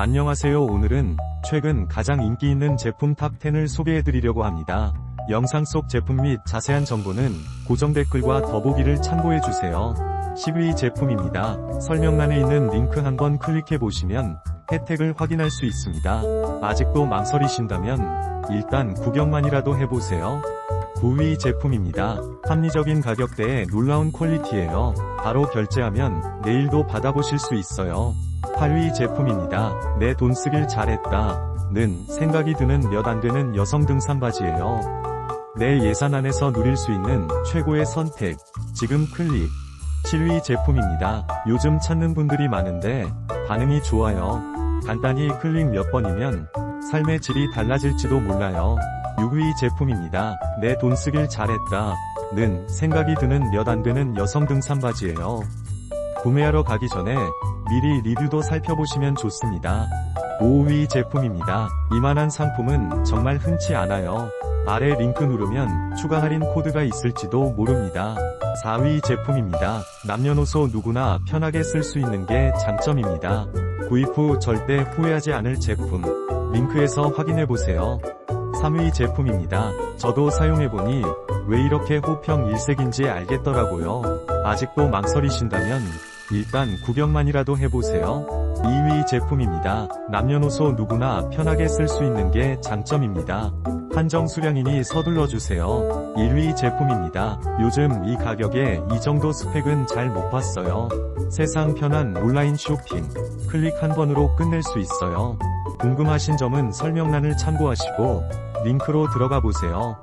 안녕하세요 오늘은 최근 가장 인기 있는 제품 탑10을 소개해드리려고 합니다. 영상 속 제품 및 자세한 정보는 고정 댓글과 더보기를 참고해주세요. 10위 제품입니다. 설명란에 있는 링크 한번 클릭해보시면 혜택을 확인할 수 있습니다. 아직도 망설이신다면 일단 구경만이라도 해보세요. 9위 제품입니다. 합리적인 가격대에 놀라운 퀄리티예요. 바로 결제하면 내일도 받아보실 수 있어요. 8위 제품입니다. 내 돈 쓰길 잘했다. 는 생각이 드는 몇 안 되는 여성 등산 바지예요. 내 예산 안에서 누릴 수 있는 최고의 선택. 지금 클릭. 7위 제품입니다. 요즘 찾는 분들이 많은데 반응이 좋아요. 간단히 클릭 몇 번이면 삶의 질이 달라질지도 몰라요. 6위 제품입니다. 내 돈 쓰길 잘했다. 는 생각이 드는 몇 안 되는 여성 등산 바지예요. 구매하러 가기 전에 미리 리뷰도 살펴보시면 좋습니다. 5위 제품입니다. 이만한 상품은 정말 흔치 않아요. 아래 링크 누르면 추가 할인 코드가 있을지도 모릅니다. 4위 제품입니다. 남녀노소 누구나 편하게 쓸 수 있는 게 장점입니다. 구입 후 절대 후회하지 않을 제품. 링크에서 확인해보세요. 3위 제품입니다. 저도 사용해보니 왜 이렇게 호평 일색인지 알겠더라고요. 아직도 망설이신다면 일단 구경만이라도 해보세요. 2위 제품입니다. 남녀노소 누구나 편하게 쓸 수 있는 게 장점입니다. 한정 수량이니 서둘러 주세요. 1위 제품입니다. 요즘 이 가격에 이 정도 스펙은 잘 못 봤어요. 세상 편한 온라인 쇼핑. 클릭 한 번으로 끝낼 수 있어요. 궁금하신 점은 설명란을 참고하시고 링크로 들어가 보세요.